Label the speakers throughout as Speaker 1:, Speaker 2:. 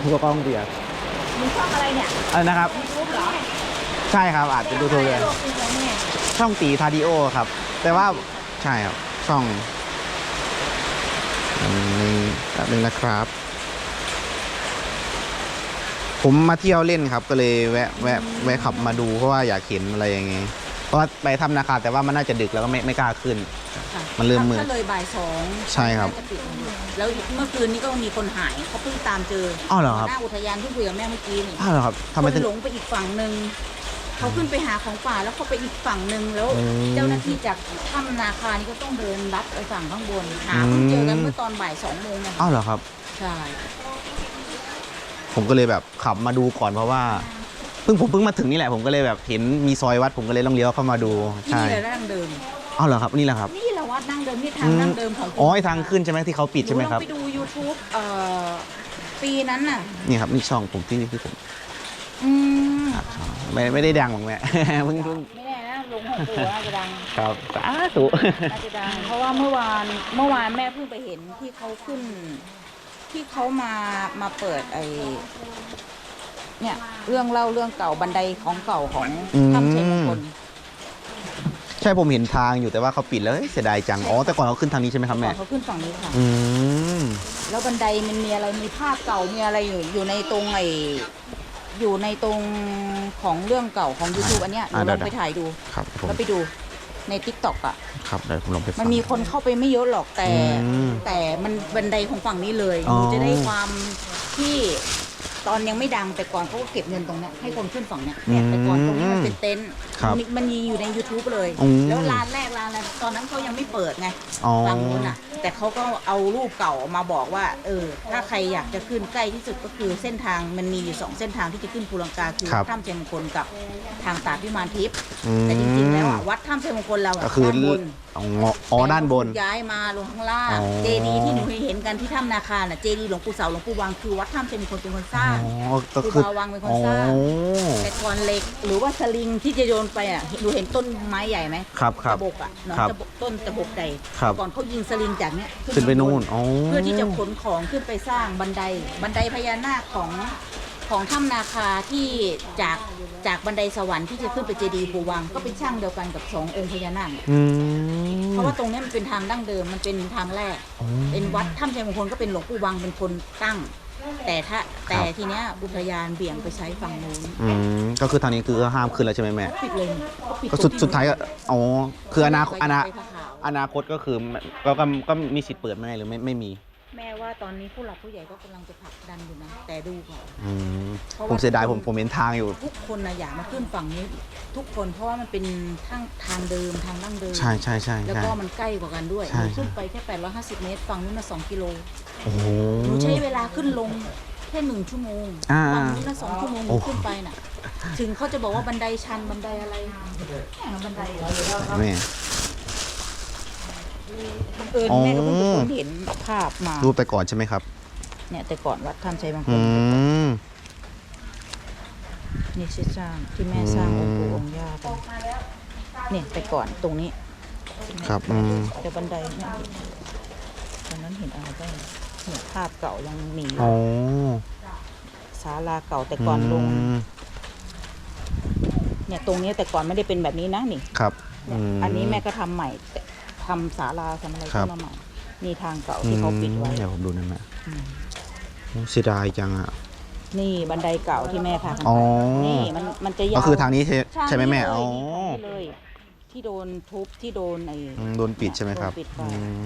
Speaker 1: เปียก
Speaker 2: ครับก็กล้องเบียร์
Speaker 1: มีช่องอะไรเนี่ย
Speaker 2: อะไรนะครับ
Speaker 1: ยูทูบเหรอ
Speaker 2: ใช่ครับอาจจะดูถูกเลย
Speaker 1: โลกจริงแล้วเนี่ย
Speaker 2: ช่องตีทาดิโอครับ แต่ว่าใช่ครับ ช่องอันนี้แป๊บนึงนะครับ ผมมาเที่ยวเล่นครับ ก็เลยแวะแวะแวะขับมาดูเพราะว่าอยากเห็นอะไรอย่างเงี้ ยเพราะว่าไปทำนาคาแต่ว่ามันน่าจะดึกแล้วก็ไม่ไม่กล้าขึ้น
Speaker 1: ค่ะ
Speaker 2: มันเริ่มมืด
Speaker 1: ถ้าเลยบ่ายสอง
Speaker 2: ใช่ครับ
Speaker 1: น่าจะปิดหมดแล้วเมื่อคืนนี้ก็มีคนหายเขาเพิ่งตามเจอ
Speaker 2: อ้าวเหรอครับ
Speaker 1: หน้าอุทยานที่คุยกับแม่เมื่อกี้นี่
Speaker 2: อ้าวเหรอครับทำไม
Speaker 1: ค
Speaker 2: ถึ
Speaker 1: น
Speaker 2: ง
Speaker 1: หลงไปอีกฝั่งหนึ่งเขาขึ้นไปหาของป่าแล้วเขาไปอีกฝั่งหนึ่งแล้ว
Speaker 2: อืม
Speaker 1: เจ้าหน้าที่จากถ้ำนาคานี่ก็ต้องเดินลัดไปฝั่งข้างบนหาเพิ่งเจอกัน
Speaker 2: อืม
Speaker 1: เมื่อตอนบ่ายสองโมงนะ
Speaker 2: อ้าวเหรอครับ
Speaker 1: ใช่
Speaker 2: ผมก็เลยแบบขับมาดูก่อนเพราะว่า เพิ่งผมเพิ่งมาถึงนี่แหละผมก็เลยแบบเห็นมีซอยวัดผมก็เลยต้องเลี้ยวเข้ามาดู
Speaker 1: ที่
Speaker 2: ใช่
Speaker 1: นี่เลยดั้งเดิม
Speaker 2: อ้าวเหรอครับนี่แหละครับ
Speaker 1: นี่แหละวัดดั้งเดิมนี่ทางดั้งเดิมของ
Speaker 2: อ๋อไอทางขึ้นใช่ไหมที่เขาปิดใช่ไหมครับ
Speaker 1: นูลองไปดู YouTube เอ่อปีนั้นน่ะ
Speaker 2: นี่ครับนี่ช่องผมที่ที่ผม
Speaker 1: อืม
Speaker 2: ครับช่องไม่ไม่ได้ดังหรอกแม่เพิ่งเพิ่ง
Speaker 1: ไม่แน่นะลงหกตัวน่าจะดัง
Speaker 2: ครับสาธุ
Speaker 1: น่าจะดังเพราะว่าเมื่อวานเมื่อวานแม่เพิ่งไปเห็นที่เขาขึ้น ที่เขามามาเปิดไอ เนี่ยเรื่องเล่าเรื่องเก่าบันไดของเก่าของ
Speaker 2: อืม
Speaker 1: ถ้ำชัยมงคล
Speaker 2: ใช่ผมเห็นทางอยู่แต่ว่าเขาปิดแล้วเอ้ยเสียดายจังอ๋อแต่ก่อนเขาขึ้นทางนี้ใช่ไหมครับ
Speaker 1: ก่
Speaker 2: แม่
Speaker 1: อนเขาขึ้นฝั่งนี้ค่ะ
Speaker 2: อืม
Speaker 1: แล้วบันไดมันมีอะไรมีภาพเก่ามีอะไรอยู่อยู่ในตรงไออยู่ในตรงของเรื่องเก่าของ YouTube อันเนี้ยหนูลองไปถ่ายดู
Speaker 2: ครับผม
Speaker 1: แล้วไปดูในทิกตอกอะ
Speaker 2: ครับเดี๋ยวผมลองไปฟัง
Speaker 1: มันมีคนเข้าไปไม่เยอะหรอกแต่
Speaker 2: อืม
Speaker 1: แต่มันบันไดของฝั่งนี้เลย
Speaker 2: อ๋อ
Speaker 1: หนูจะได้ความที่ ตอนยังไม่ดังแต่ก่อนเขาก็เก็บเงินตรงเนี้ยให้คนขึ้นฝั่งเนี้ยเนี่ยแต่ก่อนตรงนี้มันเป็นเต็นท์
Speaker 2: ครับ
Speaker 1: มันมันมีอยู่ใน YouTube เลย
Speaker 2: อืม
Speaker 1: แล้วร้านแรกร้านอะไรตอนนั้นเขายังไม่เปิดไง
Speaker 2: อ๋อ
Speaker 1: ฝั่งนู้นอะ แต่เขาก็เอารูปเก่ามาบอกว่า เออ ถ้าใครอยากจะขึ้นใกล้ที่สุดก็คือเส้นทางมันมีอยู่สองเส้นทางที่จะขึ้นภูลังกาคือ
Speaker 2: ครับ
Speaker 1: ถ้ำเชยมงคลกับทางตาดวิมานทิพย์
Speaker 2: อืม
Speaker 1: แต่จริงๆแล้วอะวัดถ้ำเชยมงคลเราอะ
Speaker 2: ก็คือ
Speaker 1: ด้านบน
Speaker 2: อ๋ออ๋อด้านบน
Speaker 1: ย้ายมาลงข้างล่าง
Speaker 2: อ๋อ
Speaker 1: เจดีย์ที่หนูเคยเห็นกันที่ถ้ำนาคาน่ะเจดีย์หลวงปู่เสาหลวงปู่วังคือวัดถ้ำเชยมงคลเป็นคนสร้าง
Speaker 2: อ๋อก็
Speaker 1: ครู
Speaker 2: คือบา
Speaker 1: วังเป็นคน
Speaker 2: อ๋อ
Speaker 1: สร้าง แต่ก่อนเหล็กหรือว่าสลิงที่จะโยนไปอะหนูเห็นต้นไม้ใหญ่ไหม
Speaker 2: ครับครับ
Speaker 1: ตะบกอะหนอน
Speaker 2: ครับ
Speaker 1: ตะบกต้นตะบกใหญ่
Speaker 2: ครับ
Speaker 1: ก่อนเขายิงสลิงจากเนี้ย
Speaker 2: ขึ้นไป
Speaker 1: มาบ
Speaker 2: นู่นอ๋อ
Speaker 1: เพื่อที่จะขนของขึ้นไปสร้างบันไดบันไดพญานาคของของถ้ำนาคาที่จากจากบันไดสวรรค์ที่จะขึ้นไปเจดีย์ปูวัง ก็เป็นช่างเดียวกันกับสององค์พญานาคเนี่ย
Speaker 2: อืม
Speaker 1: เพราะว่าตรงเนี้ยมันเป็นทางดั้งเดิมมันเป็นทางแรก
Speaker 2: อ๋อ
Speaker 1: เป็นวัดถ้ำชัยมงคลก็เป็นหลวงปู่วังเป็นคนตั้ง แต่ถ้าแต่ทีเนี้ยอุทยานเบี่ยงไปใช้ฝั่งนู้น
Speaker 2: อืมก็คือทางนี้คือห้ามขึ้นแล้วใช่ไหมแม่
Speaker 1: ปิดเลยเขาปิด
Speaker 2: ก็สุด
Speaker 1: ตรงที่
Speaker 2: สุดท้ายก็อ๋อคืออนาคตอนา
Speaker 1: ไปผ้าขาว
Speaker 2: อนาคตก็คือก็ก็ก็มีสิทธิ์เปิดไหมหรือไม่ไม่มี
Speaker 1: แม่ว่าตอนนี้ผู้หลักผู้ใหญ่ก็กำลังจะผลักดันอยู่นะ แต่ดูก่อน
Speaker 2: อืม
Speaker 1: เพราะว่า
Speaker 2: ผมเสียดายผมผมเห็นทางอยู่
Speaker 1: ทุกคนนะอยากมาขึ้นฝั่งนี้ ทุกคนเพราะว่ามันเป็นทางทางเดิมทางดั้งเดิม
Speaker 2: ใช่ใช่ใช่
Speaker 1: แล้ว
Speaker 2: ใช่
Speaker 1: ก็มันใกล้กว่ากันด้วย
Speaker 2: ใช่
Speaker 1: หนูขึ้นไปแค่ 850 เมตร ฝั่งนู้นน่ะ2กิโล
Speaker 2: โอ้โห
Speaker 1: หนูใช้เวลาขึ้นลงแค่หนึ่งชั่วโมง
Speaker 2: อ่า
Speaker 1: ฝั่งนู้นน่ะสองชั่วโมงห
Speaker 2: โอ้
Speaker 1: นูขึ้นไปน่ะ ถึงเขาจะบอกว่าบันไดชันบันไดอะไรแค่บันได
Speaker 2: แม่
Speaker 1: เออแม่ก็เพิ่งไปค้นเห็นภาพมา
Speaker 2: รูปไปก่อนใช่ไหมครับ
Speaker 1: เนี่ยแต่ก่อนวัดท่านชัยมงค
Speaker 2: อื
Speaker 1: ล
Speaker 2: ม
Speaker 1: นี่ชื่อสร้างที่แม่สร้างองค์ปู่องค์ย่าไปเนี่ยแต่ก่อนตรงนี้
Speaker 2: ครับอืม
Speaker 1: แต่บันไดเนี่ยตอนนั้นเห็นอะไรบ้างเนี่ยภาพเก่ายังมีอยู่
Speaker 2: อ๋อ
Speaker 1: ศาลาเก่าแต่ก่อนลง
Speaker 2: ม
Speaker 1: เนี่ยตรงนี้แต่ก่อนไม่ได้เป็นแบบนี้นะนี่
Speaker 2: ครับอืม
Speaker 1: อันนี้แม่ก็ทำใหม่แต่ ทำศาลาทำอะไร
Speaker 2: ครั
Speaker 1: ขึ้
Speaker 2: บ
Speaker 1: นมาใหม่นี่ทางเก่าที่เขาปิดไว้
Speaker 2: อืมเดี๋ยวผมดูหนั่นแม่
Speaker 1: อืม
Speaker 2: เสียดายจังอะ
Speaker 1: นี่บันไดเก่าที่แม่พากัน
Speaker 2: อ๋อ
Speaker 1: ไปนี่มันมันจะยาว
Speaker 2: ก็คือทางนี้ใช่ใช่ไหมแม่
Speaker 1: เลย
Speaker 2: อ๋อ
Speaker 1: นี่เลย ที่โดนทุบที่โดนไอ้
Speaker 2: อืมโดนปิดใช่ไหมครับ
Speaker 1: โดนปิดไป
Speaker 2: อืม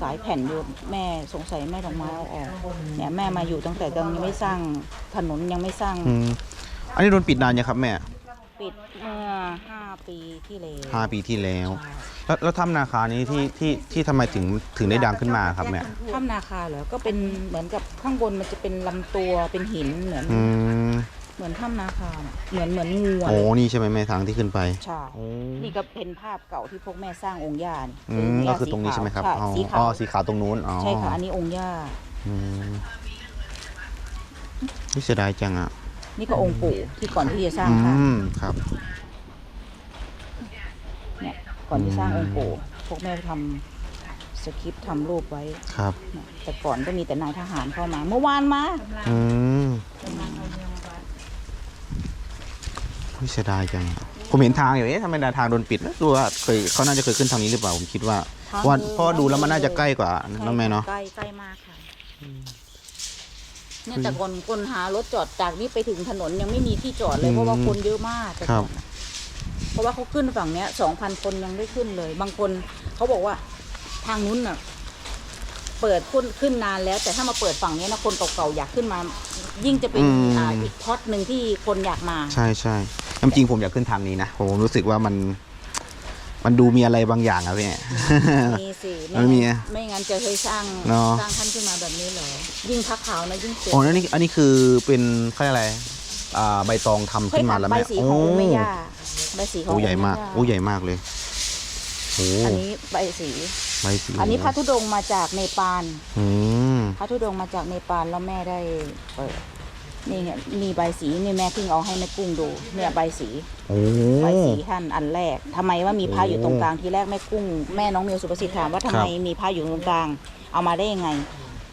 Speaker 1: สายแผ่นอยู่แม่สงสัยแม่ต้องมาเอาออกเนี่ยแม่มาอยู่ตั้งแต่ยังไม่สร้างถนนยังไม่สร้าง
Speaker 2: อืมอันนี้โดนปิดนานยังครับแม่
Speaker 1: ปิดเมื่อห้าปีที่แล้ว
Speaker 2: ห้าปีที่แล้ว แล้วแล้วถ้ำนาคานี้ที่ที่ที่ทำไมถึงถึงได้ดังขึ้นมาครับแม่
Speaker 1: ถ้ำนาคาเหรอก็เป็นเหมือนกับข้างบนมันจะเป็นลำตัวเป็นหินเหมือน
Speaker 2: อืม
Speaker 1: เหมือนถ้ำนาคาน่ะเหมือนเหมือนงูอะ
Speaker 2: โอ้นี่ใช่ไหมแม่ทางที่ขึ้นไป
Speaker 1: ใช่
Speaker 2: โอ้
Speaker 1: นี่ก็เป็นภาพเก่าที่พวกแม่สร้างองค์ย่านี่
Speaker 2: อืม
Speaker 1: งค์
Speaker 2: ก็
Speaker 1: ย่า
Speaker 2: คือตรงนี้ใช่ไหมครับ
Speaker 1: ใช่
Speaker 2: อ๋อ
Speaker 1: สีขา
Speaker 2: อ๋อ
Speaker 1: ว
Speaker 2: สีขาวตรงนู้นอ๋อ
Speaker 1: ใช่ค่ะอันนี้องค์ย่า
Speaker 2: อืมนี่เสียดายจังอะ
Speaker 1: นี่ก็องค์ปู่ที่ก่อนที่จะสร้าง
Speaker 2: อื
Speaker 1: ค่ะ
Speaker 2: มครับ
Speaker 1: เนี่ยก่อนที่สร้างองค์ปู่พวกแม่ทำสคริปต์ทำรูปไว้
Speaker 2: ครับ
Speaker 1: เนี่ยแต่ก่อนก็มีแต่นายทหารเข้ามา เมื่อวานมา
Speaker 2: อืมไม่เสียดายจัง ผมเห็นทางอยู่เอ๊ะทำไมทางโดนปิดนะดูว่าเคยเขาน่าจะเคยขึ้นทางนี้หรือเปล่าผมคิดว่าเพราะว่าเพราะว่าดูแล้วมันน่าจะใกล้กว่าน้องแม่เนาะ
Speaker 1: ใกล้ใกล้มากค่ะ เนี่ยแต่ก่อนคนหารถจอดจากนี้ไปถึงถนนยังไม่มีที่จอดเลย
Speaker 2: อืม
Speaker 1: เพราะว่าคนเยอะมากแต่
Speaker 2: ครั
Speaker 1: ก่อบนน่ะเพราะว่าเขาขึ้นฝั่งเนี้ยสองพันคนยังไม่ขึ้นเลย บางคนเขาบอกว่าทางนู้นน่ะ เปิดขึ้นขึ้นนานแล้ว แต่ถ้ามาเปิดฝั่งเนี้ยนะคนเก่าๆอยากขึ้นมา ยิ่งจะเป็นอ่าอีกพอดหนึ่งที่คนอยากมา
Speaker 2: ใช่ใช่จริงๆผมอยากขึ้นทางนี้นะ ผมรู้สึกว่ามัน มันดูมีอะไรบางอย่างอะพี่
Speaker 1: มีสิ
Speaker 2: มันมี
Speaker 1: งั้นไม่งั้นจะเคยสร้าง
Speaker 2: เนอะ
Speaker 1: สร้างท่านขึ้นมาแบบนี้เหรอยิ่งพักขาวนะยิ่งสวย
Speaker 2: อ๋ออันนี้อันนี้คือเป็นเขาเรียกอะไร อ่า ใบตองทำขึ้นมาแล้ว
Speaker 1: ใบ
Speaker 2: แม่
Speaker 1: สีขององค์แม่ย่าใบสีของ
Speaker 2: โอ้ใหญ่มาก
Speaker 1: งค์
Speaker 2: โอ้
Speaker 1: แย่
Speaker 2: ใหญ่มากเลยโอ้
Speaker 1: อันนี้ใบสี
Speaker 2: ใบสี
Speaker 1: อันนี้พระธุดงค์มาจากเนปาล
Speaker 2: อืม
Speaker 1: พระธุดงค์มาจากเนปาลแล้วแม่ได้เปิด นี่เนี่ยมีใบสีนี่แม่เพิ่งเอาให้แม่กุ้งดูเนี่ยใบสี
Speaker 2: โอ้
Speaker 1: ใบสีท่านอันแรกทำไมว่ามีพระอยู่ตรงกลางทีแรกแม่กุ้งแม่น้องมิวสุประสิทธิ์ถามว่าทำไมมีพระอยู่ตรงกลาง เอามาได้ยังไง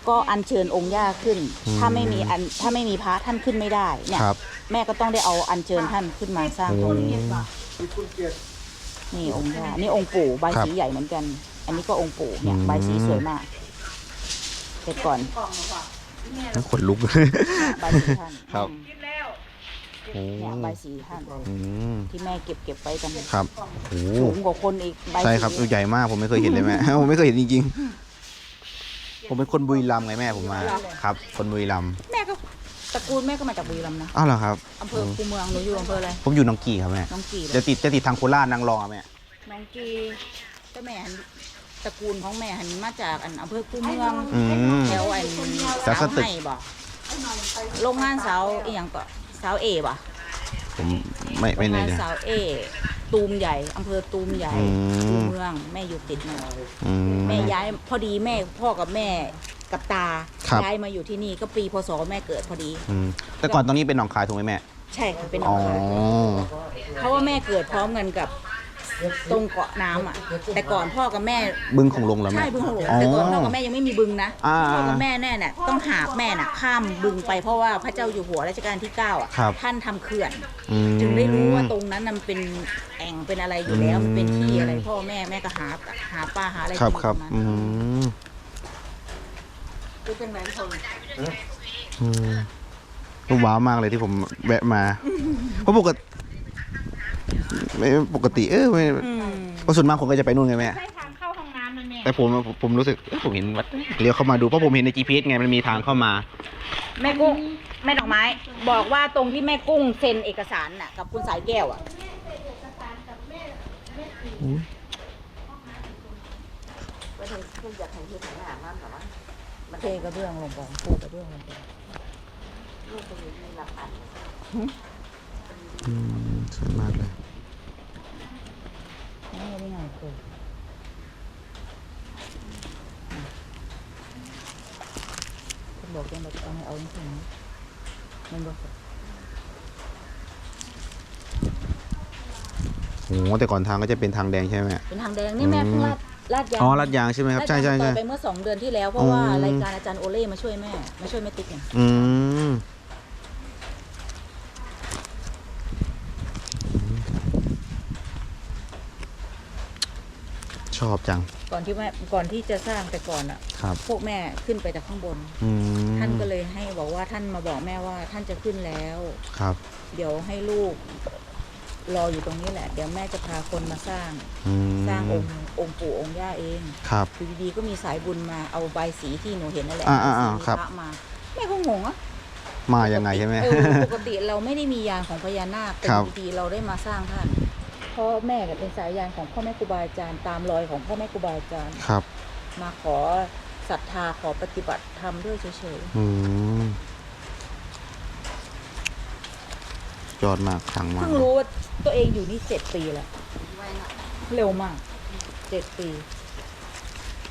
Speaker 1: ก็อัญเชิญองค์ย่าขึ้น ถ้าไม่มีอันถ้าไม่มีพระท่านขึ้นไม่ได้เนี่ย
Speaker 2: ครับ
Speaker 1: แม่ก็ต้องได้เอาอัญเชิญท่านขึ้นมาสร้างตรงนี้นี่องค์ย่านี่องค์ปู่ใบ
Speaker 2: ครับ
Speaker 1: สีใหญ่เหมือนกัน อันนี้ก็องค์ปู่เนี่ย
Speaker 2: อืม
Speaker 1: ใบสีสวยมากแต่ก่อน
Speaker 2: ขนลุก
Speaker 1: ใบสีท่าน
Speaker 2: ครับ
Speaker 1: อืมเนี่ยใบสีท่าน
Speaker 2: อืม
Speaker 1: ที่แม่เก็บเก็บไว้กัน
Speaker 2: ครับโอ้
Speaker 1: สูงกว่าคนอีกใบสี
Speaker 2: ใช่ครับตัวใหญ่มากผมไม่เคยเห็นเลยแม่ ผมไม่เคยเห็นจริงๆ ผมเป็นคนบุรีรัมย์ไงแม่ผมมาครับ คนบุรีรัมย์
Speaker 1: แม่ก็ตระกูลแม่ก็มาจากบุรีรัมย์นะ
Speaker 2: อ้าวเหรอครับ
Speaker 1: อำเภอคูเมืองหนูอยู่อำเภออะไร
Speaker 2: ผมอยู่หนองกี่ครับแม่
Speaker 1: น้องกีเหร
Speaker 2: จะ
Speaker 1: อ
Speaker 2: ติดจะติดทางโคราชนางรองอะแม่
Speaker 1: น้องกีก็แม่หัน ตระกูลของแม่หันมาจากอันอำเภอคูเมือง
Speaker 2: อืม
Speaker 1: แถวอัน
Speaker 2: สา
Speaker 1: สาวว
Speaker 2: สตึก
Speaker 1: ไห้บ่โรงงานสาวอีหยังก็สาวเอบ่
Speaker 2: ผมไม่
Speaker 1: โร
Speaker 2: ไม่
Speaker 1: ง
Speaker 2: แน่
Speaker 1: งาน
Speaker 2: ใจ
Speaker 1: สาวเอ ตูมใหญ่อำเภอตูมใหญ่
Speaker 2: อืม
Speaker 1: คูเมืองแม่อยู่ติดเมือง
Speaker 2: อืม
Speaker 1: แม่ย้ายพอดีแม่พ่อกับแม่กับตา
Speaker 2: ครับ
Speaker 1: ย้ายมาอยู่ที่นี่ก็ปีพศแม่เกิดพอดี
Speaker 2: อืมแต่ก่อนตรงนี้เป็นหนองคายถูกไหมแม่
Speaker 1: ใช่ค่ะเป็นหน
Speaker 2: อ๋
Speaker 1: อ
Speaker 2: อง
Speaker 1: คายเพราะว่าแม่เกิดพร้อมกันกับ ตรงเกาะน้ำอะ แต่ก่อนพ่อกับแม่
Speaker 2: บึงของลงแล้วแม่
Speaker 1: ใช่บึงหลวง
Speaker 2: อ๋อ
Speaker 1: แต่ก่อนพ่อกับแม่ยังไม่มีบึงนะ
Speaker 2: อ่า
Speaker 1: พ่อกับแม่แน่เนี่ยต้องหาบแม่น่ะข้ามบึงไปเพราะว่าพระเจ้าอยู่หัวรัชกาลที่เก้าอะ
Speaker 2: ครับ
Speaker 1: ท่านทำเขื่อน
Speaker 2: อืม
Speaker 1: จึงได้รู้ว่าตรงนั้นน่ะมันเป็นแอ่งเป็นอะไรอยู่แล้วมันเป็นที่อะไรพ่อแม่แม่ก็หาหาปลาหาอะไร
Speaker 2: ครับ
Speaker 1: กิน
Speaker 2: ครับ
Speaker 1: ตงนั้น
Speaker 2: อืม
Speaker 1: คือเป็นไรคน
Speaker 2: อืมก็ว้าวมากเลยที่ผมแวะมา เพราะปกติ ไม่ปกติเออไม่
Speaker 1: อืม
Speaker 2: เพราะส่วนมากผมก็จะไปนู่นไงแม่
Speaker 3: ใช่ทางเข้าห้องน้ำนั่นแม่
Speaker 2: แต่ผมผมผมรู้สึกเอ้ยผมเห็นวัดเลี้ยวเข้ามาดูเพราะผมเห็นใน GPS ไงมันมีทางเข้ามา
Speaker 1: แม่กุ้งแม่ดอกไม้ บอกว่าตรงที่แม่กุ้งเซ็นเอกสารน่ะกับคุณสายแก้วอะเทกระเบื้องลงไปปูกระเบื้องลงไป
Speaker 2: อืมสวยมากเลย
Speaker 1: นี่ไม่ไงคือคุณบอกยังแบบเอาให้เอาจริงๆมันบอก
Speaker 2: โอ้โหแต่ก่อนทางก็จะเป็นทางแดงใช่ไหมแม่
Speaker 1: เป็นทางแดงนี่แม่เพิ่งลาดลาดยาง
Speaker 2: อ๋อลาดยางใช่ไหมครับ ใช่ใช่
Speaker 1: ลาด
Speaker 2: ใช่
Speaker 1: ยางต่อไปเมื่อสองเดือนที่แล้วเพราะว่า
Speaker 2: อืม
Speaker 1: รายการอาจารย์โอเล่มาช่วยแม่มาช่วยแม่ติ๊กเนี่ย
Speaker 2: อืม อบจัง
Speaker 1: ก่อนที่แม่ก่อนที่จะสร้างแต่ก่อนอะ
Speaker 2: ครับ
Speaker 1: พวกแม่ขึ้นไปจากข้างบน
Speaker 2: อืม
Speaker 1: ท่านก็เลยให้บอกว่าท่านมาบอกแม่ว่าท่านจะขึ้นแล้ว
Speaker 2: ครับ
Speaker 1: เดี๋ยวให้ลูก รออยู่ตรงนี้แหละ เดี๋ยวแม่จะพาคนมาสร้าง
Speaker 2: อืม
Speaker 1: สร้างองค์องค์ปู่องค์ย่าเอง
Speaker 2: ครับ
Speaker 1: อยู่ดีๆก็มีสายบุญมาเอาใบสีที่หนูเห็นนั่นแหละ
Speaker 2: อ่าอ่า
Speaker 1: ใบ
Speaker 2: อ่า
Speaker 1: สี
Speaker 2: ครับ
Speaker 1: พระมาแม่ก็งงอะ
Speaker 2: มายังไงใช่ไหม
Speaker 1: เออปกติเราไม่ได้มียานของพญานาคแต่
Speaker 2: ครับ
Speaker 1: อยู่ดีๆเราได้มาสร้างท่าน พ่อแม่ก็เป็นสายยานของพ่อแม่ครูบาอาจารย์ตามรอยของพ่อแม่ครูบาอาจารย์
Speaker 2: ครับ
Speaker 1: มาขอศรัทธาขอปฏิบัติธรรมด้วยเฉย
Speaker 2: อืมยอดมากขัง
Speaker 1: ๆ
Speaker 2: มาก
Speaker 1: เพิ่งรู้ว่าตัวเองอยู่นี่เจ็ดปีแล้ว เร็วมากเจ็ดปี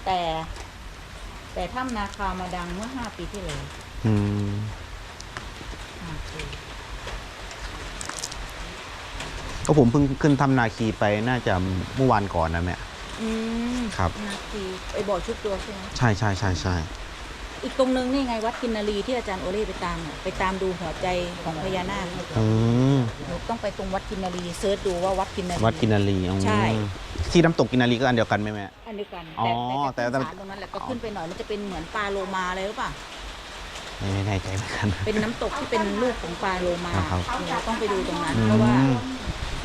Speaker 1: แต่ แต่ถ้ำนาคามาดังเมื่อห้าปีที่แล้ว
Speaker 2: อืม
Speaker 1: ห้าปี
Speaker 2: ก็ผมเพิ่งขึ้นทำนาคีไปน่าจะเมื่อวานก่อนนะแม่
Speaker 1: อืม
Speaker 2: ครับ
Speaker 1: นาคีไอบ่อชุบตัวใช่ไหม
Speaker 2: ใช่ใช่ใช่ใช่
Speaker 1: อีกตรงนึงนี่ไงวัดกินนารีที่อาจารย์โอเล่ไปตามอะไปตามดูหัวใจของพญานาค
Speaker 2: อืม
Speaker 1: หนูต้องไปตรงวัดกินนารีเซิร์ชดูว่าวัดกินนารี
Speaker 2: วัดกินนารีอืม
Speaker 1: ใช่
Speaker 2: ที่น้ำตกกินนารีก็อันเดียวกันไหมแม่
Speaker 1: อันเดียวกัน
Speaker 2: อ๋อ
Speaker 1: แต่
Speaker 2: แต่
Speaker 1: แต่
Speaker 2: แต่
Speaker 1: แต่ตรงนั้นแหละก็ขึ้นไปหน่อยมันจะเป็นเหมือนปลาโลมาเลยหรือเปล่า
Speaker 2: ไม่แน่ใจเหมือนกัน
Speaker 1: เป็นน้ำตกที่เป็นรูปของปลาโลมา
Speaker 2: ครับ
Speaker 1: หนูต้องไปดูตรงนั้น
Speaker 2: อืม
Speaker 1: เพราะว่า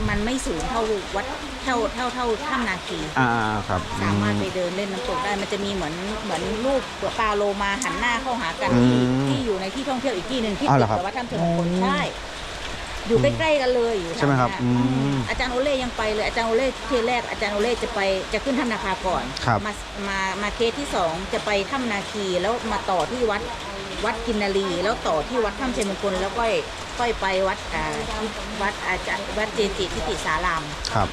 Speaker 1: มันไม่สูงเท่าวัดเท่าเท่าเท่าถ้ำนาคี
Speaker 2: อ่าครับ
Speaker 1: สามารถไป
Speaker 2: อื
Speaker 1: เดินเล่นน้ำตกได้มันจะมีเหมือนเหมือนรูปปลาโลมาหันหน้าเข้าหากัน
Speaker 2: อื
Speaker 1: ที่
Speaker 2: ม
Speaker 1: ที่อยู่ในที่ท่องเที่ยวอีกที่หนึ่งที่
Speaker 2: อ้าว
Speaker 1: ติ
Speaker 2: เหร
Speaker 1: ด
Speaker 2: อครับ
Speaker 1: กับวัดถ้ำเชิงมงคล
Speaker 2: อืม
Speaker 1: ใช่อยู่ใกล้ๆกันเลยอยู่
Speaker 2: ใช่ไหมครับ
Speaker 1: แถว
Speaker 2: อื
Speaker 1: นั้น
Speaker 2: ม
Speaker 1: อาจารย์โอเล่ยังไปเลยอาจารย์โอเล่เทแรกอาจารย์โอเล่จะไปจะขึ้นถ้ำนาคาก่อน
Speaker 2: ครับ
Speaker 1: มามามาเคสที่สองจะไปถ้ำนาคีแล้วมาต่อที่วัด วัดกินนารีแล้วต่อที่วัดถ้ำเชยงมงคลแล้วก็ค่อยไปวัดอ่าที่วัดอาจารย์วัดเจจิทิติสาราม
Speaker 2: ครับ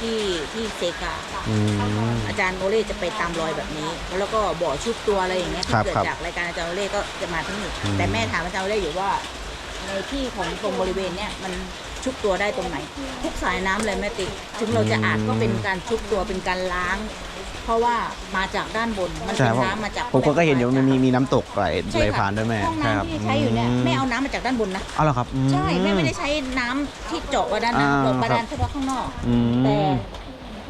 Speaker 1: ที่ที่เซกา
Speaker 2: อืม
Speaker 1: อาจารย์โอเล่จะไปตามรอยแบบนี้ แล้วก็บ่อชุบตัวอะไรอย่างเงี้ย
Speaker 2: ค
Speaker 1: ที่
Speaker 2: รับ
Speaker 1: เกิด
Speaker 2: ครับ
Speaker 1: จากรายการอาจารย์โอเล่ก็จะมาที่นี่
Speaker 2: อืม
Speaker 1: แต่แม่ถามอาจารย์โอเล่อยู่ว่า ในที่ของตรงบริเวณเนี้ยมันชุบตัวได้ตรงไหนทุกสายน้ำเลยแม่ติ๊กถึงเราจะอาจก็เป็นการชุบตัวเป็นการล้าง เพราะว่ามาจากด้านบนมัน
Speaker 2: ใช่
Speaker 1: เป็น
Speaker 2: เพราะ
Speaker 1: น้ำมาจาก
Speaker 2: ผมก็เห็นอยู่มันมีมีน้ำตกไหล
Speaker 1: ใช่
Speaker 2: ไหล
Speaker 1: ค่ะ
Speaker 2: ผ่านด้วยแม่
Speaker 1: ห้อง
Speaker 2: ใช่ครับ
Speaker 1: น้ำที่ใช้อยู่เนี่ยไม่เอาน้ำมาจากด้านบนนะ
Speaker 2: เอาเหรอครับอื
Speaker 1: ใช่แม่ไม่ได้ใช้น้ำที่เจาะบาดาล
Speaker 2: อ่า
Speaker 1: น้ำเจาะบา
Speaker 2: ครั
Speaker 1: ดาล
Speaker 2: บ
Speaker 1: เฉพาะข้างนอก
Speaker 2: อื
Speaker 1: แต่
Speaker 2: ม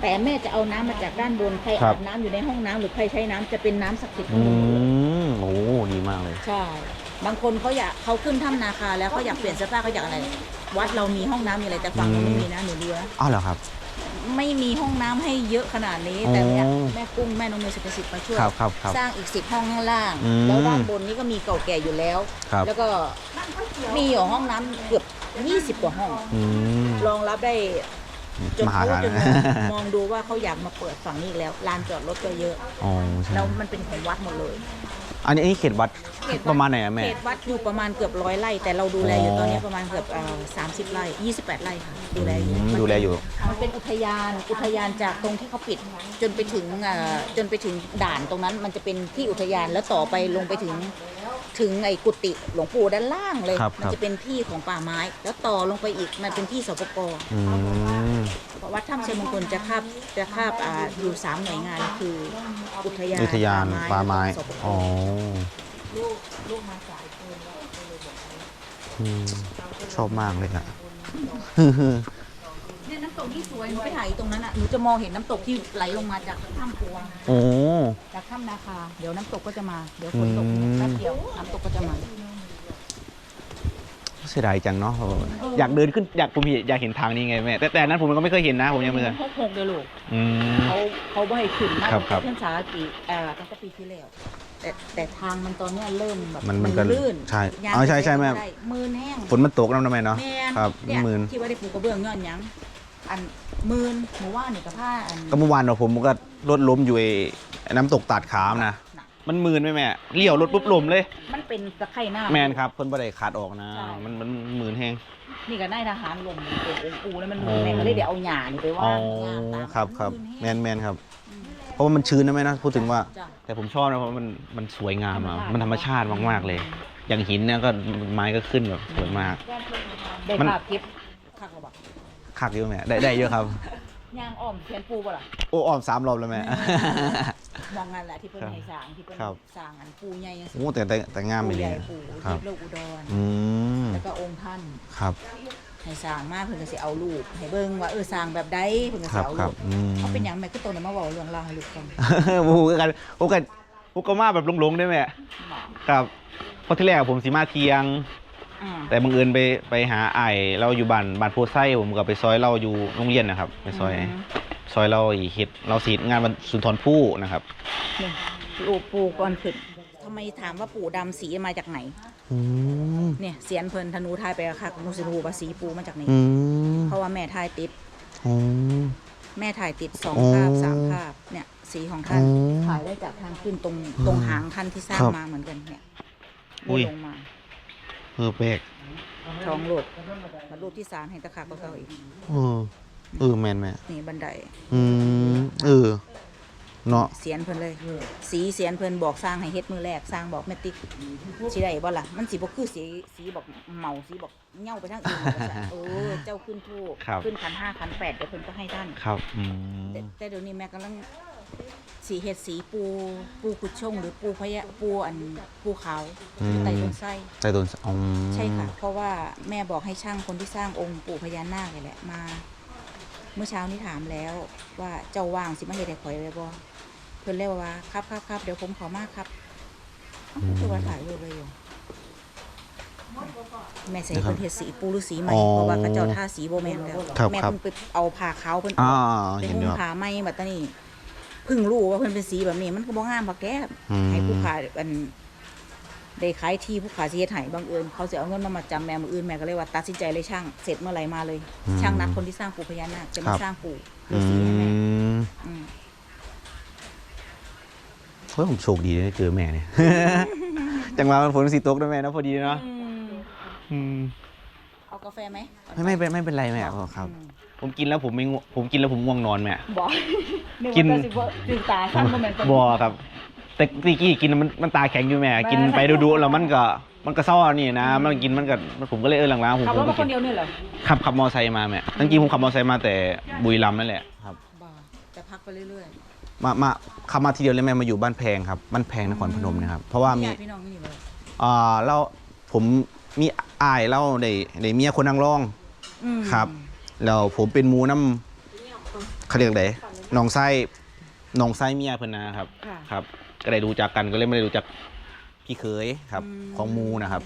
Speaker 1: แต่แม่จะเอาน้ำมาจากด้านบนใคร
Speaker 2: ครั
Speaker 1: อา
Speaker 2: บ บ
Speaker 1: น้ำอยู่ในห้องน้ำหรือใครใช้น้ำจะเป็นน้ำศักดิ์สิทธิ์ทั้
Speaker 2: อื
Speaker 1: งหมดเลย
Speaker 2: มโอ้ดีมากเลย
Speaker 1: ใช่ บางคนเขาอยากเขาขึ้นถ้ำนาคาแล้วเขาอยากเปลี่ยนเสื้อผ้าเขาอยากอะไร วัดเรามีห้องน้ำมีอะไรแต่ฝั่งเรา
Speaker 2: อืม
Speaker 1: ไม่มีนะหนูดูนะ
Speaker 2: อ้าวเหรอครับ
Speaker 1: ไม่มีห้องน้ำให้เยอะขนาดนี้ แต่เนี่ย
Speaker 2: อ๋อ
Speaker 1: แม่กุ้งแม่น้องเมย์สุภสิทธิ์มาช่วย
Speaker 2: ครับครับครับ
Speaker 1: สร้างอีกสิบห้องข้างล่าง
Speaker 2: อืม
Speaker 1: แล้วด้านบนนี้ก็มีเก่าแก่อยู่แล้ว
Speaker 2: ครับ
Speaker 1: แล้วก็มีอยู่ห้องน้ำเกือบ 20 กว่าห้อง
Speaker 2: อืม
Speaker 1: รองรับได้จน
Speaker 2: มหา
Speaker 1: เขา
Speaker 2: ศาล
Speaker 1: จนมองดูว่าเขาอยากมาเปิดฝั่งนี้อีกแล้วลานจอดรถก็เยอะ
Speaker 2: อ๋อใช่
Speaker 1: แล้วมันเป็นของวัดหมดเลย
Speaker 2: อันนี้อันนี้เขตวัด
Speaker 1: เขตวัด
Speaker 2: ประมาณไหนอะแม่
Speaker 1: เขตวัดอยู่ประมาณเกือบร้อยไร่ แต่เราดูแลอยู่
Speaker 2: อ๋อ
Speaker 1: ตอนนี้ประมาณเกือบสามสิบไร่ยี่สิบแปดไร่ค่ะดูแลอยู่
Speaker 2: อืม
Speaker 1: มัน
Speaker 2: ดูแลอยู่
Speaker 1: มันเป็นอุทยานอุทยานจากตรงที่เขาปิด จนไปถึงเอ่อจนไปถึงด่านตรงนั้นมันจะเป็นที่อุทยานแล้วต่อไปลงไปถึง ถึงไอ้กุฏิหลวงปู่ด้านล่างเลย
Speaker 2: ครับ
Speaker 1: มั
Speaker 2: ครับ
Speaker 1: จะเป็นที่ของป่าไม้ แล้วต่อลงไปอีกมันเป็นที่สปก
Speaker 2: อืม
Speaker 1: เพราะวัดถ้ำชัยมงคลจะคาบจะคาบอ่าอยู่สามหน่วยงานคืออุทยาน
Speaker 2: อุทยานป่าไม้
Speaker 1: แล้วก็สปก
Speaker 2: อ๋อ
Speaker 1: ลูกลูกมาสายเกินแล้ว
Speaker 2: อืมชอบมากเลยอะ
Speaker 1: เนี่ยน้ำ ตกที่สวยหนูไปถ่ายอยู่ตรงนั้นอะหนูจะมองเห็นน้ำตกที่ไหลลงมาจากถ้ำพวง
Speaker 2: โอ้
Speaker 1: จากถ้ำนาคา เดี๋ยวน้ำตกก็จะมา เดี๋ยวฝนตก
Speaker 2: อืม
Speaker 1: แป๊บเดียวน้ำตกก็จะมา
Speaker 2: เสียดายจังเนาะอยากเดินขึ้นอยากผมอยากเห็นทางนี้ไงแม่แต่แต่อันนั้นผมก็ไม่เคยเห็นนะผมยังไม่เคย
Speaker 1: หกหกเดือนลูก
Speaker 2: อืม
Speaker 1: เขาเขาไม่ให้ขึ้นมา
Speaker 2: ครับครับ
Speaker 1: เพื่อนสาปีเอ่อตั้งแต่ปีที่แล้วแต่แต่ทางมันตอนเนี้ยเริ่มแบบ
Speaker 2: มันมันก็
Speaker 1: ลื่น
Speaker 2: ใช่
Speaker 1: ยาง
Speaker 2: อ๋อใช่ใช่แม่
Speaker 1: ด้มือแห้ง
Speaker 2: ฝนมันตกแล้วนะแม่เนาะ
Speaker 1: แม่น
Speaker 2: ครับ
Speaker 1: เนี่ย
Speaker 2: หมื่น
Speaker 1: ที่ว่าได้ปลูกกระเบื้องย้อนหยัง อันหมื่นหมู่ว่านี่กับผ้าอัน
Speaker 2: ก็เมื่อวานเราผมก็รถล้มอยู่ไอ้น้ำตกตัดขามนะ
Speaker 1: น่ะ
Speaker 2: มันหมื่นไหมแม่เลี้ยวรถปุ๊บล้มเลย
Speaker 1: มันเป็นตะไคร่หน้า
Speaker 2: แมนครับเพิ่นบ่ได้ขาดออกนะ
Speaker 1: ใช่
Speaker 2: มันมันหมื่นแฮง
Speaker 1: นี่ก็นายทหารลงเป็นองค์ปูแล้วมัน
Speaker 2: อ๋อ
Speaker 1: แม่ก็เลยเดี๋ยวเอาหญ้านี่ไป
Speaker 2: อ๋
Speaker 1: ว่า
Speaker 2: อง
Speaker 1: หญ้าตาม
Speaker 2: ครับครับ
Speaker 1: พื้น
Speaker 2: แม
Speaker 1: แห้ง
Speaker 2: นแมนครับ เพราะว่ามันชื้นนะแม่นะพูดถึงว่า
Speaker 1: จ้ะ
Speaker 2: แต่ผมชอบนะเพราะมันมันสวยงามอะ
Speaker 1: ธรรมชาติ
Speaker 2: มันธรรมชาติมากๆเลย อย่างหินเนี่ยก็ไม้ก็ขึ้นแบบสวยมาก
Speaker 1: ได้
Speaker 2: มัน
Speaker 1: ภาพคลิปคักกว่า
Speaker 2: คักเยอะแม่ได้ได้เยอะครับ
Speaker 1: ย่างอ้อมเขียนปูบ่ล่ะ
Speaker 2: โอ้อ้อมสามรอบแล้วแม่
Speaker 1: มองงานแหละที่เพิ่น
Speaker 2: ครับ
Speaker 1: ให้สร้างที่เพิ่น
Speaker 2: ครับ
Speaker 1: สร้างอันปูใหญ่ยังสิ
Speaker 2: โอ้แต่แต่แต่งามไป
Speaker 1: ปู
Speaker 2: เล
Speaker 1: ให
Speaker 2: ย
Speaker 1: ญ่ปู
Speaker 2: ครั
Speaker 1: ที่
Speaker 2: บ
Speaker 1: โลกอุดร
Speaker 2: อืม
Speaker 1: แล้วก็องค์ท่าน
Speaker 2: ครับ
Speaker 1: ให้สร้างมาเพิ่นก็สิเอารูปให้เบิ่งว่าเออสร้างแบบใดเพิ่นก็
Speaker 2: ค
Speaker 1: สิ
Speaker 2: รับ
Speaker 1: เอา
Speaker 2: ครั
Speaker 1: รู
Speaker 2: บ
Speaker 1: ป
Speaker 2: อืม
Speaker 1: เขาเป็นหยังแม่คือตัวนั้นมาเว้าเรื่องราวให้ลูกฟัง
Speaker 2: โอ้โหกันโอ้กันโอ้ก็มาแบบหลงๆได้ไหมครับเพราะที่แรกผมสีมาเทียง
Speaker 1: อืม
Speaker 2: แต่บังเอิญไปไปหาไอ้ายเราอยู่บ้านบ้านโพไซผมก็ไปซอยเราอยู่โรงเรียนนะครับ ไปซอย
Speaker 1: ม
Speaker 2: ซอยเราอีเฮ็ดเราสีดงานวันสุนทรภู่นะครับ
Speaker 1: นี่รูปปูก่อนขึ้นทำไมถามว่าปู่ดำสีมาจากไหน
Speaker 2: อืม
Speaker 1: เนี่ยเสียนเพิ่นธนูทายไปอะค่ะหนูสิรู้ว่าสีปูมาจากไหน
Speaker 2: อืม
Speaker 1: เพราะว่าแม่ทายติด
Speaker 2: อืม
Speaker 1: แม่ถ่ายติดสอง
Speaker 2: อ๋อ
Speaker 1: ภาพสามภาพเนี่ยสีของท่าน
Speaker 2: อ๋อ
Speaker 1: ถ่ายได้จากทางขึ้นตรงตรงหางท่านที่สร้าง
Speaker 2: ครับ
Speaker 1: มาเหมือนกันเนี่ย
Speaker 2: อุ้ย
Speaker 1: ลงมา
Speaker 2: เออแปลก
Speaker 1: ท้องโหลดมารูปที่สามเห็นตะขาบเก่าๆอีก
Speaker 2: เออเออแมนแม่
Speaker 1: นี่บันได
Speaker 2: อืมเออเนาะ
Speaker 1: เสียนเพิ่นเลย สีเสียนเพิ่นบอกสร้างให้เฮ็ดมือแรกสร้างบอกแม่ติ๊กสิได้บ่ล่ะมันสิบ่คือสีสีบอกเมาสีบอกเหย้าไปทางอื่นว่าซั่นเออเจ้าขึ้นทูก
Speaker 2: ครับ
Speaker 1: ขึ้นขันห้าขันแปดเดี๋ยวเพิ่นก็ให้ท่าน
Speaker 2: ครับอืม
Speaker 1: แต่แต่เดี๋ยวนี้แม่กำลัง สีเห็ดสีปูปูกุดชงหรือปูพะยะปูอันปูขาวไต่ต้นไส้
Speaker 2: ใต้ต้นอ๋อ
Speaker 1: ใช่ค่ะ เพราะว่าแม่บอกให้ช่างคนที่สร้างองค์ปู่พญานาคนี่แหละมา เมื่อเช้านี้ถามแล้ว ว่าเจ้าว่างสิมาเฮ็ดให้ข่อยเลยบ่เพิ่นเลยว่าครับครับครับเดี๋ยวผมขอมากครับเอ้าคือว่าถ่ายรูปไว้อยู่แม่ใส่เพิ่นเฮ็ดสีปูหรือสีใหม่เพราะว่าเขาเจ้าทาสีบ่แม่นแล้ว
Speaker 2: ครับ
Speaker 1: แม่
Speaker 2: ครับ
Speaker 1: เพิ่งไปเอาผ้าขาวเพิ่นอ
Speaker 2: อ่า
Speaker 1: อก ไป
Speaker 2: เห็น
Speaker 1: หุ้
Speaker 2: อยู่
Speaker 1: ม
Speaker 2: ครับ
Speaker 1: ผ้าไหมบัดตานี้ เพิ่งรู้ว่าเพิ่นเป็นสีแบบนี้ มันก็บ่งามบ่แก้
Speaker 2: อืม
Speaker 1: ให้ผู้ขาอันได้ขายที่ผู้ขาสิเฮ็ดให้บังเอิญเขาสิเอาเงินมามาจำแม่มื้ออื่นแม่ก็เลยว่าตัดสินใจเลยช่างเสร็จเมื่อไหร่มาเลยช่างนัดคนที่สร้างปู่พญานาคจะมาสร้างปู่ฤา
Speaker 2: อื
Speaker 1: ษีให้แม่
Speaker 2: ม
Speaker 1: อืม
Speaker 2: เฮ้ยผมโชคดีได้เจอแม่เนี่ย จังหวะมันฝนสีตกด้วยแม่เนอะพอดีเนาะอืม
Speaker 1: เอากาแฟไหม
Speaker 2: ไม่ไม่เป็นไม่เป็นไรแม่ครับ
Speaker 1: อืม
Speaker 2: ผมกินแล้วผมไม่ง่วงผมกินแล้วผมง่วงนอนแม่
Speaker 1: บ่
Speaker 2: กิ น
Speaker 1: ว่าจะสิบ่ตื่นตาสั้นบ่แม่น
Speaker 2: บอครับ แต่ตีกี้กินมันมันตาแข็งอยู่แม่ กินไปดูๆแล้วมันก็มันก็เศร้านี่นะ มันกินมันก็ผมก็เลยเออหลังๆผม
Speaker 1: ขับรถ
Speaker 2: ผม
Speaker 1: มา
Speaker 2: ไป
Speaker 1: ค
Speaker 2: กิ
Speaker 1: น
Speaker 2: น
Speaker 1: เดียวนี่เหรอ
Speaker 2: ขับขับมอไซค์มาแม่ตั้งจริงผมขับมอไซค์มาแต่บุรีรัมย์นั่นแหละครับ
Speaker 1: บ่จะพักไปเรื่อย
Speaker 2: มามาขับมาทีเดียวเลยแม่มาอยู่บ้านแพงครับบ้านแพงนครพนมนะครับเพราะว่า
Speaker 1: ๆ
Speaker 2: มี
Speaker 1: ญาติพี่น้องนี่เลย
Speaker 2: อ่าเราผมมีอายเล่าในในเมียคนนางรอง
Speaker 1: อืม
Speaker 2: ครับแล้วผมเป็นหมูน้ำเขาเรียกได น้องไส้น้องไส้เมียเพิ่นนะครับ
Speaker 1: ค่ะ
Speaker 2: ครับ ก็ได้รู้จักกันก็เลยไม่ได้รู้จักพี่เคยครับ
Speaker 1: อืม
Speaker 2: ของหมูนะครับ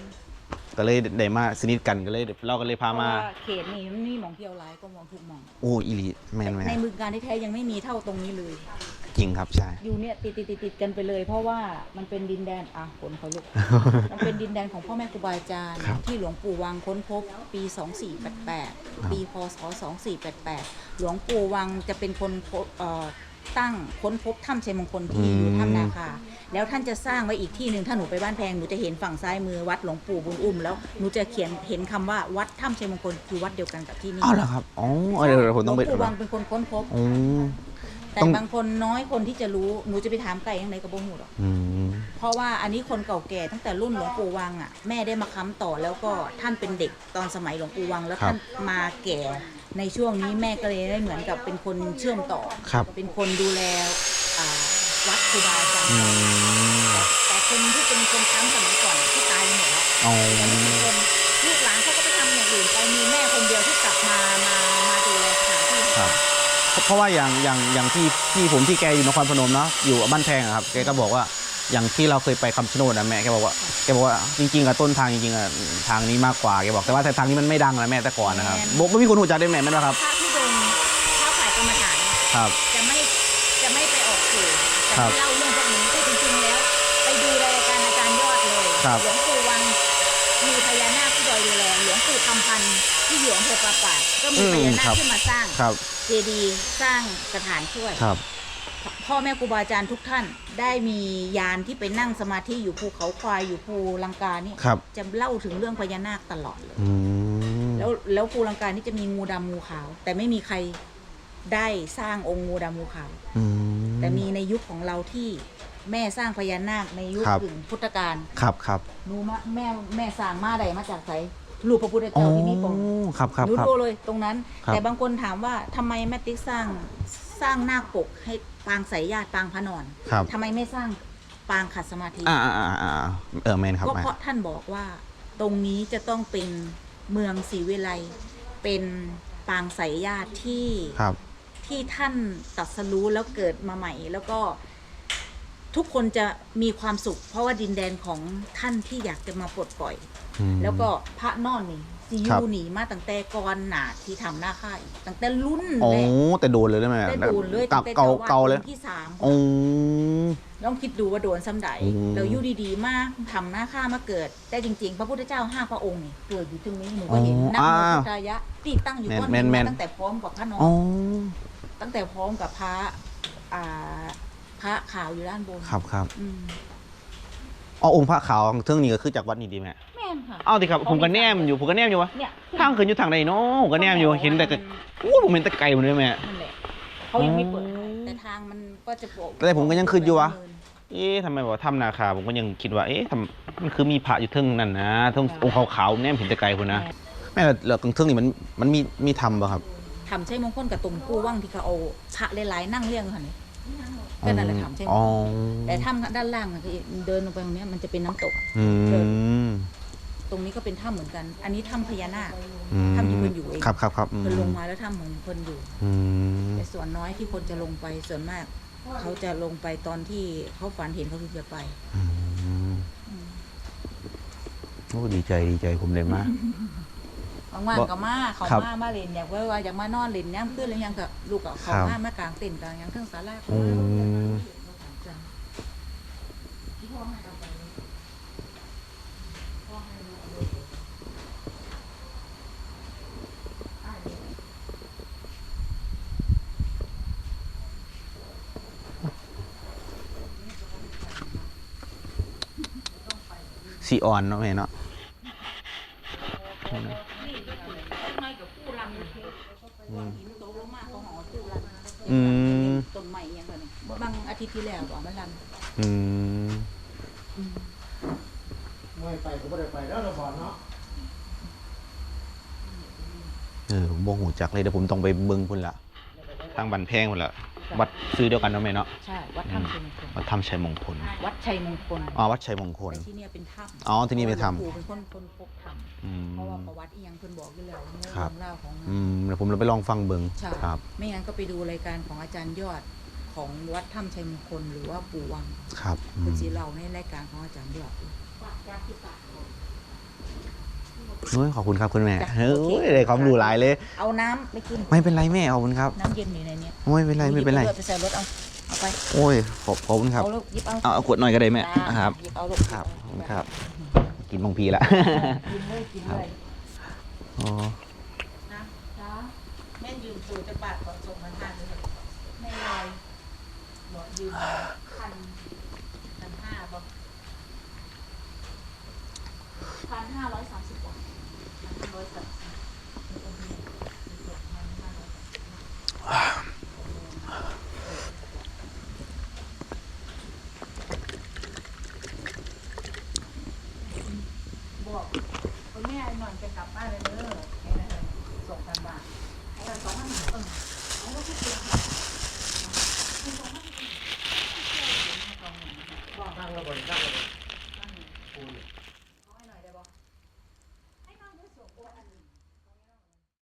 Speaker 2: ก็เลยได้มาสนิทกันก็เลยเราก็เลยพามา
Speaker 1: เพราะว่าเขตนี่มันมีหมองเที่ยวหลายก็มองทุกหมอง
Speaker 2: โอ้อีหลีแม่นไหม
Speaker 1: ในมือการที่แท้ยังไม่มีเท่าตรงนี้เลย
Speaker 2: จริงครับใช่
Speaker 1: อยู่เนี่ยติดติดติดติดกันไปเลย เพราะว่ามันเป็นดินแดนอะฝนเขาลุกมันเป็นดินแดนของพ่อแม่ครูบาอาจารย์
Speaker 2: ครับ
Speaker 1: ที่หลวงปู่วังค้นพบปี 2488 ปีพศ 2488 หลวงปู่วังจะเป็นคนพบเอ่อตั้งค้นพบถ้ำชัยมงคลที่อยู่ถ้ำนาคาแล้วท่านจะสร้างไว้อีกที่หนึ่งถ้าหนูไปบ้านแพงหนูจะเห็นฝั่งซ้ายมือวัดหลวงปู่บุญอุ้มแล้วหนูจะเขียนเห็นคำว่าวัดถ้ำชัยมงคลคือวัดเดียวกันกับที่นี่
Speaker 2: อ้าวเหรอครับ อ๋อเดี๋ยวเดี๋ยวผมต้องไป
Speaker 1: หลวงปู่วังเป็นคนค้นพบ
Speaker 2: อ๋อ
Speaker 1: แต่
Speaker 2: ต้อง
Speaker 1: บางคนน้อยคนที่จะรู้หนูจะไปถามไก่ยังไงกับบ่หูหรอก
Speaker 2: อืม
Speaker 1: เพราะว่าอันนี้คนเก่าแก่ตั้งแต่รุ่นหลวงปู่วังอะแม่ได้มาค้ำต่อแล้วก็ท่านเป็นเด็กตอนสมัยหลวงปู่วัง แล้วท่านมาแก่ ในช่วงนี้แม่ก็เลยได้เหมือนกับเป็นคนเชื่อมต่อ
Speaker 2: ครับ
Speaker 1: เป็นคนดูแลอ่าวัดครูบาอาจารย์
Speaker 2: อื
Speaker 1: ต่อ
Speaker 2: ม
Speaker 1: แต่คนที่เป็นคนค้ำสมัยก่อนที่ตายไปหมดแล้ว
Speaker 2: อ๋อ
Speaker 1: แต่ไม่มีคนลูกหลานเขาก็ไปทำอย่างอื่นไปมีแม่คนเดียวที่กลับมามามาดูแลสถานที่
Speaker 2: ครับ เพราะว่าอย่างอย่างอย่างที่ที่ผมที่แกอยู่นครพนมเนาะอยู่บ้านแพงอะครับแกก็บอกว่าอย่างที่เราเคยไปคำชะโนดนะแม่แกบอกว่าแกบอกว่าจริงๆอะต้นทางจริงๆอะทางนี้มากกว่าแกบอกแต่ว่าแต่ทางนี้มันไม่ดังนะแม่แต่ก่อนนะครับบอกไม่มีคนหูจักได้แม่แม่นไหมครับ
Speaker 1: พระที่เดินเข้าฝ่ายกรรมฐาน
Speaker 2: ครับ
Speaker 1: จะไม่จะไม่ไปออกสื่อจะ
Speaker 2: ครั
Speaker 1: ไม่
Speaker 2: บ
Speaker 1: เล่าเรื่องพวกนี้แต่จริงๆแล้ว ไปดูรายการอาจารย์ยอดเลย
Speaker 2: ครับ
Speaker 1: หลวงปู่วังมีพ ญานาคที่ดอยดูแลหลวงปู่คำพันธ์ที่อยู่อำเภอปราปาดก็มีพญานาคขึ้นมาสร้าง
Speaker 2: ครับ
Speaker 1: เจดีย์สร้างสถานช่วย
Speaker 2: ครับ
Speaker 1: พ่อแม่ครูบาอาจารย์ทุกท่านได้มียานที่ไปนั่งสมาธิอยู่ภูเขาควายอยู่ภูลังกานี่
Speaker 2: ครับ
Speaker 1: จะเล่าถึงเรื่องพญานาคตลอดเลย
Speaker 2: อืม
Speaker 1: แล้วแล้วภูลังกานี่จะมีงูดำงูขาว แต่ไม่มีใครได้สร้างองค์งูดำงูขาว
Speaker 2: อื
Speaker 1: แต่มีในยุคของเราที่ แม่สร้างพญานาคในยุค
Speaker 2: ครับ
Speaker 1: ถึงพุทธกาล
Speaker 2: ครับครับ
Speaker 1: หนูมาแม่แม่สร้างมาใดมาจากไสรูปพระพุทธ
Speaker 2: อ๋อ
Speaker 1: เจ้าที่มีปง
Speaker 2: ครับครับ
Speaker 1: หนู
Speaker 2: ครับ
Speaker 1: รู้เลยตรงนั้น
Speaker 2: ครับ
Speaker 1: แต่บางคนถามว่าทำไมแม่ติ๊กสร้างสร้างนาคปกให้ปางสายญาติปางพระนอน
Speaker 2: ครับ
Speaker 1: ทำไมไม่สร้างปางขัดสมาธิ
Speaker 2: อ่าอ่าอ่าอ่าเออแมนครับ
Speaker 1: ก็
Speaker 2: แม่
Speaker 1: เพราะท่านบอกว่าตรงนี้จะต้องเป็นเมืองศรีวิไลเป็นปางสายญาติที่
Speaker 2: ครับ
Speaker 1: ที่ท่านตรัดสรู้แล้วเกิดมาใหม่ แล้วก็ ทุกคนจะมีความสุข เพราะว่าดินแดนของท่านที่อยากจะมาปลดปล่อย
Speaker 2: อืม
Speaker 1: แล้วก็พระนอนนี่ซี
Speaker 2: ครั
Speaker 1: ยู
Speaker 2: บ
Speaker 1: หนีมาตั้งแต่ก่อนหนาที่ทำหน้าค่ายตั้งแต่รุ่น
Speaker 2: โอ้
Speaker 1: แรก
Speaker 2: แต่โดนเลยได้ไหม
Speaker 1: ได้โดนเลย
Speaker 2: เก่า
Speaker 1: ตั้งแต่
Speaker 2: เก่า
Speaker 1: จ้วด
Speaker 2: เก่าเลย
Speaker 1: องค์ที่สาม
Speaker 2: โอ้
Speaker 1: ลองคิดดูว่าโดนซ้ำใด
Speaker 2: อืม
Speaker 1: แล้วอยู่ดีๆ มากทำหน้าค่ามาเกิด แต่จริงๆ พระพุทธเจ้าห้าพระองค์นี่เกิดอยู่ตรงนี้หนูก็เห็นนักโมพุทธายะที่ตั้งอยู่ก้อน
Speaker 2: แม่
Speaker 1: หิ
Speaker 2: น
Speaker 1: น
Speaker 2: แม่น
Speaker 1: มาตั้งแต่พร้อมกับพระนอน
Speaker 2: อ๋อ
Speaker 1: ตั้งแต่พร้อมกับพระอ่า พระขาวอยู่ด้านบน
Speaker 2: ครับครับ
Speaker 1: อืม
Speaker 2: อ๋อองค์พระขาวเทิงนี่ก็คือจากวัดนี้ดีไหม
Speaker 1: แม่นค่ะ
Speaker 2: อ้าวดิครับผมก็แนมอยู่ผมก็แนมอยู่วะ
Speaker 1: เนี่ย
Speaker 2: ทางขึ้นอยู่ทางใดเนาะผมก็แนมอยู่เห็นแต่แต่อู้ผมเห็นแต่ไกลหมดเลยแม่
Speaker 1: นั่นแหละเขายังไม่เปิดให้แต่ทางมันก็จะโปะ
Speaker 2: แต่ผมก็ยังคิดอยู่วะ
Speaker 1: หมื่น
Speaker 2: เอ๊ะทำไมบอกว่าถ้ำนาคาผมก็ยังคิดว่าเอ๊ะทำมันคือมีพระอยู่เทึ่งนั่นนะเทึ่งองค์ขาวๆเนี่ยเห็นแต่ไกลคนนะแม่เหลือกึ่งเทึ่งนี่มันมันมีมีทำป่ะครับ
Speaker 1: ทำใช้มงคลกับตรงกู้ว่างที่เขาเอาพระหลายๆนั่งเรียงกันนี่ ก็นั่นแหละทำใช่มง
Speaker 2: อ๋อ
Speaker 1: คลแต่ถ้ำด้านล่างอะคือเดินลงไปตรงเนี้ยมันจะเป็นน้ำตก
Speaker 2: อืม
Speaker 1: ตรงนี้ก็เป็นถ้ำเหมือนกัน อันนี้ถ้ำพญานาค
Speaker 2: อืม
Speaker 1: ทำที่เพิ่นอยู่เอง
Speaker 2: ครับครับครับอืม
Speaker 1: เพิ่นลงมาแล้วถ้ำของเพิ่นอยู่
Speaker 2: อืม
Speaker 1: แต่ส่วนน้อยที่คนจะลงไปส่วนมาก เขาจะลงไปตอนที่เขาฝันเห็นเขาถึงจะไป
Speaker 2: อืมโอ้ดีใจดีใจผมเลยมาก
Speaker 1: ว่าง
Speaker 2: บ่
Speaker 1: ๆก็มาเขา
Speaker 2: ครับ
Speaker 1: มามาเล่นอยากว่าว่าอยากมานอนเล่นย่ำขึ้นหรือยังกับลูกกับเขา
Speaker 2: ครับ
Speaker 1: มามากลางเต็นท์กลางหยังเครื่องสารา
Speaker 2: อืม
Speaker 1: จ้ะ
Speaker 2: สีอ่อนเนาะแม่เนาะ
Speaker 1: ไม่กับผู้รำหินตกลงมาเขาหอตู้รำ
Speaker 2: อืม
Speaker 1: ต้นไม้อิหยังแบบนี้บางอาทิตย์ที่แล้วบอกมันรำ
Speaker 2: อืม
Speaker 3: ไม่ไปก็ไม่ได้ไปแล้วเราบอกเนาะ
Speaker 2: เออผมบ่หูจักเลยเดี๋ยวผมต้องไปเบิ่งพุ่นละทางบันแพงพุ่นละวัดซื้อเดียวกันเนาะแม่เนาะ
Speaker 1: ใช่ วัดถ้ำชัยมงคล
Speaker 2: วัดถ้ำชัยมงคล
Speaker 1: วัดชัยมงคล
Speaker 2: อ๋อวัดชัยมงคล
Speaker 1: แต่ที่เนี่ยเป็นถ้ำ
Speaker 2: อ๋อที่นี่เป็นถ้ำ
Speaker 1: หลวงปู่เป็นคนคนพบถ้ำ
Speaker 2: อืม
Speaker 1: เพราะว่าประวัติอีหยังเพิ่นบอกอยู่แล้วเรื่อง
Speaker 2: ครับ
Speaker 1: เล่าวของ
Speaker 2: อืมเดี๋ยวผมเราไปลองฟังเบิ่ง
Speaker 1: ใช่
Speaker 2: ครับ
Speaker 1: ไม่งั้นก็ไปดูรายการของอาจารย์ยอด ของวัดถ้ำชัยมงคลหรือว่าปู่วัง
Speaker 2: ครับอื
Speaker 1: คือ
Speaker 2: ม
Speaker 1: สีเราในรายการของอาจารย์ยอด
Speaker 2: โอ้ยขอบคุณครับคุณแม่
Speaker 1: จ้ะ
Speaker 2: เฮ้
Speaker 1: โอเค
Speaker 2: ยได้ความรู้หลายเลย
Speaker 1: เอาน้ำไปกิน
Speaker 2: ไม่เป็นไรแม่ขอบคุณครับ
Speaker 1: น้ำเย็นอยู่ในเนี้ย
Speaker 2: ไม่เป็นไรไม่เป็นไร
Speaker 1: หยิบปด้วยไปใส่รถเอาเอาไป
Speaker 2: โอ้ยขอบขอบคุณครับ
Speaker 1: เอาลูกหยิบเอา
Speaker 2: เอา เอาขวดหน่อยก็ได้แม่
Speaker 1: จ้า
Speaker 2: ครับ
Speaker 1: หยิบเอาลูก
Speaker 2: ครับ
Speaker 1: ห
Speaker 2: ขอบ
Speaker 1: ยิ
Speaker 2: คุณ
Speaker 1: เอา
Speaker 2: ครับ กินบางพีละ
Speaker 1: กินเลยกินเลย
Speaker 2: อ๋อ
Speaker 1: นะจ้าแม่ยืมสูจะบาทก่อนส่งมันทานเลยไม่ลอย บอกยืมพันพันห้าบอกพันห้าร้อยสามสิบบาพันห้าร้อยสามสิบ